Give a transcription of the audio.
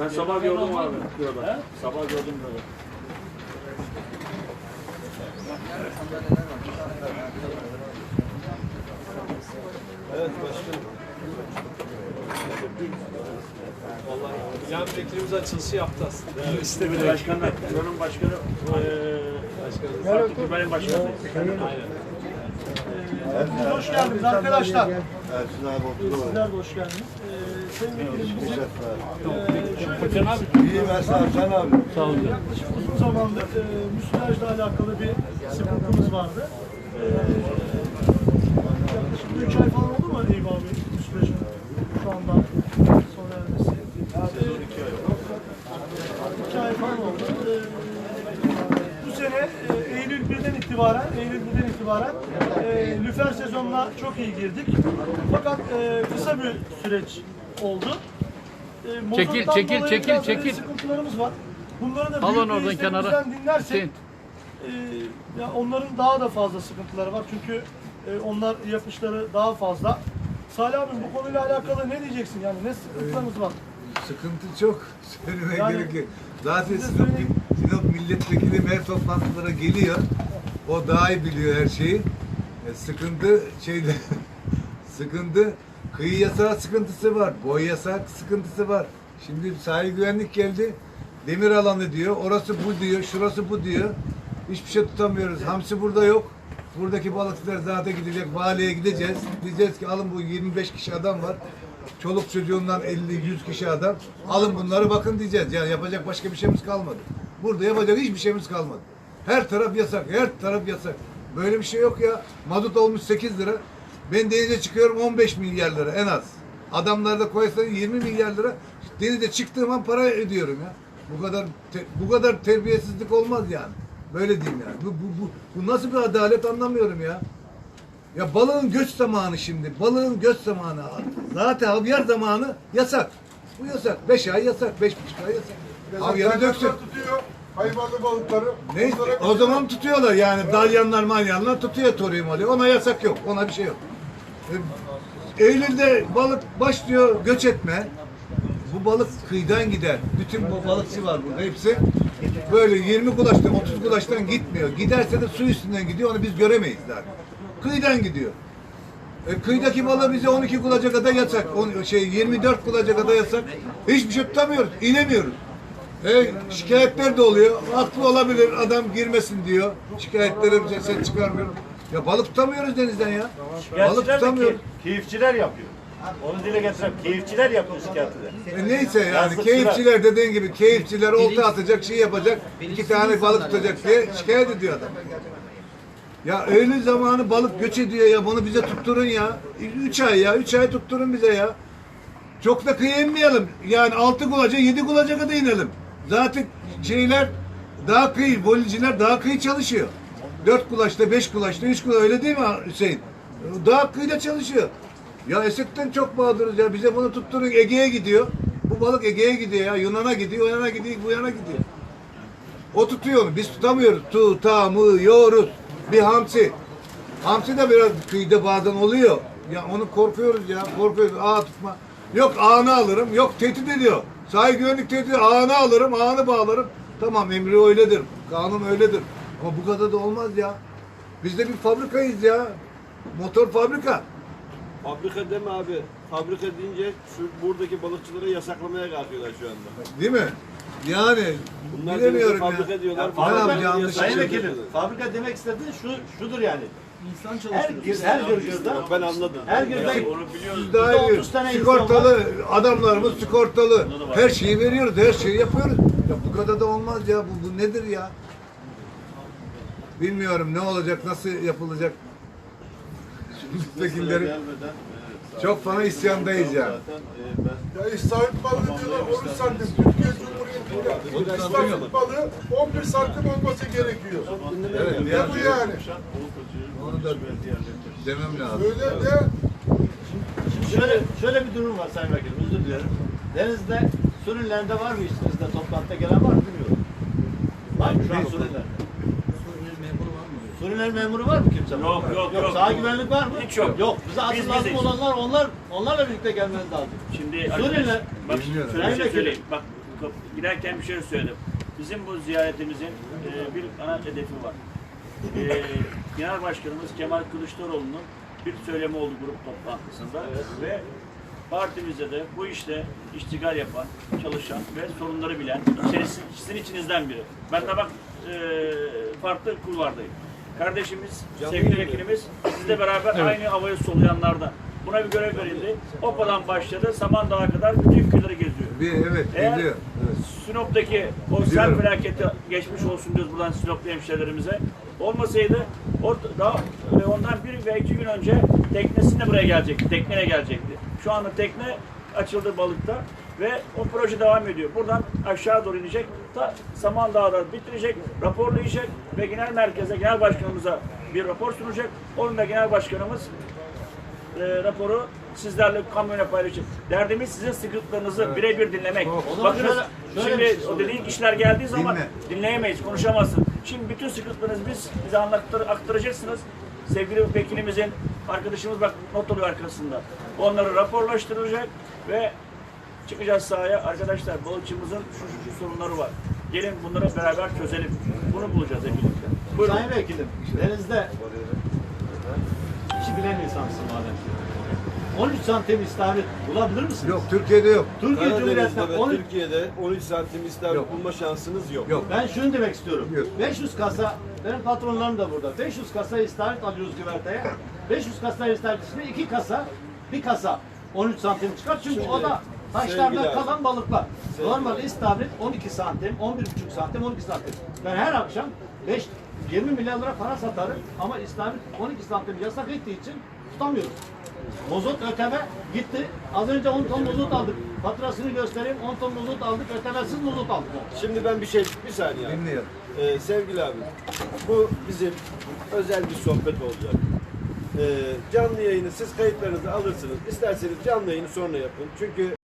Ben sabah gördüm abi. Sabah gördüm böyle. Evet başkanım. Yan beklediğimiz açılışı yaptı aslında. İşte bir başkanı, buranın başkanı, eee Fatih Tüber'in başkanı. Siz hoş geldiniz arkadaşlar. Ersin abi oturdu. Sizler de hoş geldiniz. Ee, Sayın Vekilim bizim abi. İyi Ersin abi. Sağ olun. yaklaşık uzun zamandır e, müsilajla alakalı bir sıkıntımız vardı. E, yaklaşık 3 ay falan oldu mu Eyüp abi müsilajın şu anda sona ermesi? E, 2 ay falan oldu. E, bu sene e, Eylül 1'den itibaren Eylül 1'den itibaren e, lüfer sezonuna çok iyi girdik. Fakat e, kısa bir süreç oldu. E, Çekil, çekil, dolayı çekil, biraz böyle çekil. Sıkıntılarımız var. Bunları da Al büyük onu oradan kenara. dinlersek Hüseyin. e, ya onların daha da fazla sıkıntıları var. Çünkü e, onlar yapışları daha fazla. Salih abi bu konuyla alakalı ne diyeceksin? Yani ne sıkıntılarınız var? Sıkıntı çok. Söylemeye Yani- gerek yok. Zaten Size söyleyeyim. Sinop milletvekili her toplantılara geliyor. O daha iyi biliyor her şeyi. E, sıkıntı şeyde sıkıntı kıyı yasağı sıkıntısı var. Boy yasak sıkıntısı var. Şimdi sahil güvenlik geldi. Demir alanı diyor. Orası bu diyor. Şurası bu diyor. Hiçbir şey tutamıyoruz. Hamsi burada yok. Buradaki balıkçılar zaten gidecek. Valiye gideceğiz. Diyeceğiz ki alın bu 25 kişi adam var. Çoluk çocuğundan 50-100 kişi adam. Alın bunları bakın diyeceğiz. Yani yapacak başka bir şeyimiz kalmadı. Burada yapacak hiçbir şeyimiz kalmadı. Her taraf yasak. Her taraf yasak. Böyle bir şey yok ya. Mazot olmuş 8 lira. Ben denize çıkıyorum 15 milyar lira en az. Adamlar da koysa 20 milyar lira. Denize çıktığım an para ödüyorum ya. Bu kadar te- bu kadar terbiyesizlik olmaz yani. Böyle diyeyim yani. Bu, bu, bu, bu nasıl bir adalet anlamıyorum ya. Ya balığın göç zamanı şimdi. Balığın göç zamanı. Zaten havyar zamanı yasak. Bu yasak. Beş ay yasak. Beş buçuk ay yasak. Havyarı döksün. tutuyor. Hayvanlı balıkları. Ne? O zaman tutuyorlar yani dalyanlar malyanlar tutuyor toruyu mali. Ona yasak yok. Ona bir şey yok. E, Eylül'de balık başlıyor göç etme. Bu balık kıyıdan gider. Bütün bu balıkçı var burada hepsi. Böyle 20 kulaştan 30 kulaştan gitmiyor. Giderse de su üstünden gidiyor. Onu biz göremeyiz zaten. Kıyıdan gidiyor. E, kıyıdaki balığı bize 12 kulaca kadar yasak. On, şey 24 kulaca kadar yasak. Hiçbir şey tutamıyoruz. inemiyoruz. E, şikayetler de oluyor. Haklı olabilir. Adam girmesin diyor. Şikayetlere bize ses çıkarmıyor. Ya balık tutamıyoruz denizden ya. Balık Şikayetçiler de tutamıyoruz. key- keyifçiler yapıyor. Onu dile getireyim. Keyifçiler yapıyor şikayetleri. E neyse yani Yazlıkçılar. keyifçiler dediğin gibi keyifçiler olta atacak şey yapacak iki tane balık tutacak diye şikayet ediyor adam. Ya öğle zamanı balık göç ediyor ya bunu bize tutturun ya. Üç ay ya üç ay tutturun bize ya. Çok da kıyı inmeyelim. Yani altı kulaca yedi kulaca kadar inelim. Zaten şeyler daha kıyı, voliciler daha kıyı çalışıyor. Dört kulaçta, beş kulaçta, üç kulaç öyle değil mi Hüseyin? Daha kıyıda çalışıyor. Ya Esek'ten çok mağduruz ya. Bize bunu tutturun Ege'ye gidiyor. Bu balık Ege'ye gidiyor ya. Yunan'a gidiyor, o yana gidiyor, bu yana gidiyor. O tutuyor onu. Biz tutamıyoruz. Tutamıyoruz. Bir hamsi. Hamsi de biraz kıyıda bazen oluyor. Ya onu korkuyoruz ya. Korkuyoruz. Aa tutma. Yok ağını alırım. Yok tehdit ediyor. Sahil güvenlik tehdit ediyor. Ağını alırım. Ağını bağlarım. Tamam emri öyledir. Kanun öyledir. Ama bu kadar da olmaz ya. Biz de bir fabrikayız ya. Motor fabrika. Fabrika deme abi. Fabrika deyince şu buradaki balıkçıları yasaklamaya kalkıyorlar şu anda. Değil mi? Yani Bunlar bilemiyorum denize ya. fabrika diyorlar. Ne Fabrika- Yasak- Sayın. Vekilim, fabrika demek istediğin şu, şudur yani. İnsan Her, gir- her gırgırda, Ben anladım. her gırgırda Biz daha iyi. 30 tane insan Sigortalı adamlarımız sigortalı. Her şeyi veriyoruz, her şeyi yapıyoruz. Ya bu kadar da olmaz ya. Bu, bu nedir ya? Bilmiyorum ne olacak, nasıl yapılacak. Milletvekilleri çok fena isyandayız ya. Ya İsrail balığı diyorlar 13 santim. Türkiye Cumhuriyeti'nde İsrail balığı 11 santim olması gerekiyor. Evet, Ne yani bu yani? Onu da demem lazım. Öyle de Şimdi şöyle, şöyle bir durum var Sayın Vekilim, özür dilerim. Denizde, Suriyelerinde var mı içinizde toplantıda gelen var mı bilmiyorum. Var mı şu an? Suriyeli Suriyeler memuru var mı kimse? Yok, yok, yok. Sağ güvenlik var mı? Hiç yok. Yok. Bize asıl Biz lazım biziz. olanlar onlar onlarla birlikte gelmeniz lazım. Şimdi Suriyeliler- bak Bilmiyorum. şöyle bir şey söyleyeyim. Bak giderken bir şey söyledim. Bizim bu ziyaretimizin e, bir ana hedefi var. E, Genel Başkanımız Kemal Kılıçdaroğlu'nun bir söylemi oldu grup toplantısında ve partimizde de bu işte iştigal yapan, çalışan ve sorunları bilen içerisi- sizin içinizden biri. Ben de bak e, farklı kulvardayım. Kardeşimiz, sevgili vekilimiz sizle beraber aynı havayı soluyanlardan. Buna bir görev verildi. Opa'dan başladı. Samandağ'a kadar bütün köyleri geziyor. Bir evet Eğer geliyor. Evet. Sinop'taki o sel felaketi geçmiş olsun diyoruz buradan Sinoplu hemşehrilerimize. Olmasaydı o daha e, ondan bir ve iki gün önce teknesinde buraya gelecekti. Tekneye gelecekti. Şu anda tekne açıldı balıkta ve o proje devam ediyor. Buradan aşağı doğru inecek. Ta Samandağ'da bitirecek, raporlayacak ve genel merkeze, genel başkanımıza bir rapor sunacak. Onun da genel başkanımız e, raporu sizlerle kamuoyuna paylaşıp derdimiz sizin sıkıntılarınızı birebir dinlemek. Bir şimdi şey o dediğin kişiler geldiği zaman Dinle. dinleyemeyiz, konuşamazsın. Şimdi bütün sıkıntılarınızı biz bize anlattır, aktaracaksınız. Sevgili vekilimizin arkadaşımız bak not alıyor arkasında. Onları raporlaştırılacak ve çıkacağız sahaya. Arkadaşlar balıkçımızın şu şu, şu sorunları var. Gelin bunları beraber çözelim. Bunu bulacağız birlikte. Buyurun. Sayın Vekilim, denizde işi bilen insansın madem. 13 santim istavrit bulabilir misiniz? Yok Türkiye'de yok. Türkiye Karadeniz'de Cumhuriyeti'nde ve 13 Türkiye'de 13 santim istavrit Yok. bulma şansınız yok. Yok. Ben şunu demek istiyorum. Yok. 500 kasa, benim patronlarım da burada. 500 kasa istavrit alıyoruz güverteye. 500 kasa istavrit içinde 2 kasa, bir kasa 13 santim çıkar. Çünkü Şimdi, o da sevgili taşlardan abi. kalan balıklar. Sevgili Normal istavrit 12 santim, 11,5 santim, 12 santim. Ben her akşam 5 20 milyar lira para satarım ama istavrit 12 santim yasak ettiği için tutamıyoruz. Mozot öteme gitti. Az önce 10 ton mozot aldık. Faturasını göstereyim. 10 ton mozot aldık. Ötemesiz mozot aldık. Şimdi ben bir şey, bir saniye abi. Dinliyorum. Ee, sevgili abi, bu bizim özel bir sohbet olacak. Ee, canlı yayını siz kayıtlarınızı alırsınız. İsterseniz canlı yayını sonra yapın. Çünkü